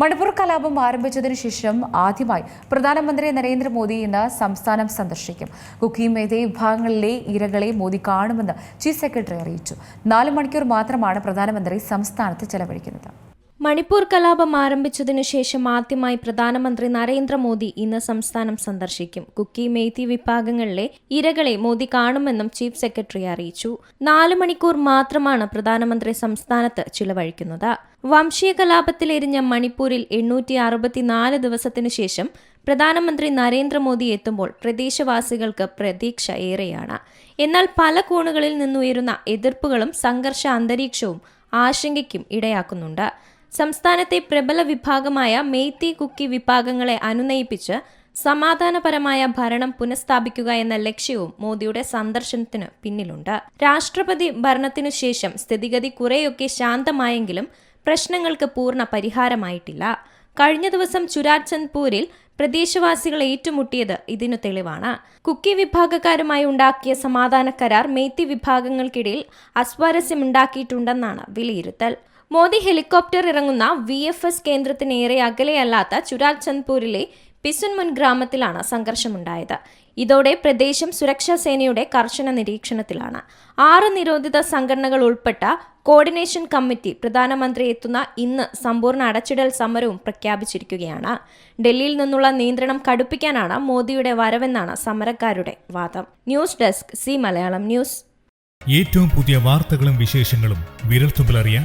മണിപ്പൂർ കലാപം ആരംഭിച്ചതിനു ശേഷം ആദ്യമായി പ്രധാനമന്ത്രി നരേന്ദ്രമോദി ഇന്ന് സംസ്ഥാനം സന്ദർശിക്കും. കുക്കി മേധ വിഭാഗങ്ങളിലെ ഇരകളെ മോദി കാണുമെന്ന് ചീഫ് സെക്രട്ടറി അറിയിച്ചു. നാല് മണിക്കൂർ മാത്രമാണ് പ്രധാനമന്ത്രി സംസ്ഥാനത്ത് ചെലവഴിക്കുന്നത്. മണിപ്പൂർ കലാപം ആരംഭിച്ചതിനു ശേഷം ആദ്യമായി പ്രധാനമന്ത്രി നരേന്ദ്രമോദി ഇന്ന് സംസ്ഥാനം സന്ദർശിക്കും. കുക്കി മെയ്തി വിഭാഗങ്ങളിലെ ഇരകളെ മോദി കാണുമെന്നും ചീഫ് സെക്രട്ടറി അറിയിച്ചു. നാല് മണിക്കൂർ മാത്രമാണ് പ്രധാനമന്ത്രി സംസ്ഥാനത്ത് ചിലവഴിക്കുന്നത്. വംശീയ കലാപത്തിലെരിഞ്ഞ മണിപ്പൂരിൽ എണ്ണൂറ്റി അറുപത്തിനാല് ദിവസത്തിനു ശേഷം പ്രധാനമന്ത്രി നരേന്ദ്രമോദി എത്തുമ്പോൾ പ്രദേശവാസികൾക്ക് പ്രതീക്ഷ ഏറെയാണ്. എന്നാൽ പല കോണുകളിൽ നിന്നുയരുന്ന എതിർപ്പുകളും സംഘർഷ അന്തരീക്ഷവും ആശങ്കയ്ക്കും ഇടയാക്കുന്നുണ്ട്. സംസ്ഥാനത്തെ പ്രബല വിഭാഗമായ മെയ്ത്തി കുക്കി വിഭാഗങ്ങളെ അനുനയിപ്പിച്ച് സമാധാനപരമായ ഭരണം പുനഃസ്ഥാപിക്കുക എന്ന ലക്ഷ്യവും മോദിയുടെ സന്ദർശനത്തിന് പിന്നിലുണ്ട്. രാഷ്ട്രപതി ഭരണത്തിനു ശേഷം സ്ഥിതിഗതി കുറെയൊക്കെ ശാന്തമായെങ്കിലും പ്രശ്നങ്ങൾക്ക് പൂർണ പരിഹാരമായിട്ടില്ല. കഴിഞ്ഞ ദിവസം ചുരാചന്ദ്പൂരിൽ പ്രദേശവാസികൾ ഏറ്റുമുട്ടിയത് ഇതിനു തെളിവാണ്. കുക്കി വിഭാഗക്കാരുമായി ഉണ്ടാക്കിയ സമാധാന കരാർ മെയ്ത്തി വിഭാഗങ്ങൾക്കിടയിൽ അസ്വാരസ്യമുണ്ടാക്കിയിട്ടുണ്ടെന്നാണ് വിലയിരുത്തൽ. മോദി ഹെലികോപ്റ്റർ ഇറങ്ങുന്ന വി എഫ് എസ് കേന്ദ്രത്തിനേറെ അകലെയല്ലാത്ത ചുരാൽ ചന്ദ്പൂരിലെ പിസുൻമുൻ ഗ്രാമത്തിലാണ് സംഘർഷമുണ്ടായത്. ഇതോടെ പ്രദേശം സുരക്ഷാ സേനയുടെ കർശന നിരീക്ഷണത്തിലാണ്. ആറ് നിരോധിത സംഘടനകൾ ഉൾപ്പെട്ട കോർഡിനേഷൻ കമ്മിറ്റി പ്രധാനമന്ത്രി എത്തുന്ന ഇന്ന് സമ്പൂർണ അടച്ചിടൽ സമരവും പ്രഖ്യാപിച്ചിരിക്കുകയാണ്. ഡൽഹിയിൽ നിന്നുള്ള നിയന്ത്രണം കടുപ്പിക്കാനാണ് മോദിയുടെ വരവെന്നാണ് സമരക്കാരുടെ വാദം. News desk Zee Malayalam news. ഏറ്റവും പുതിയ വാർത്തകളും വിശേഷങ്ങളും വിരൽത്തുമ്പിലറിയാൻ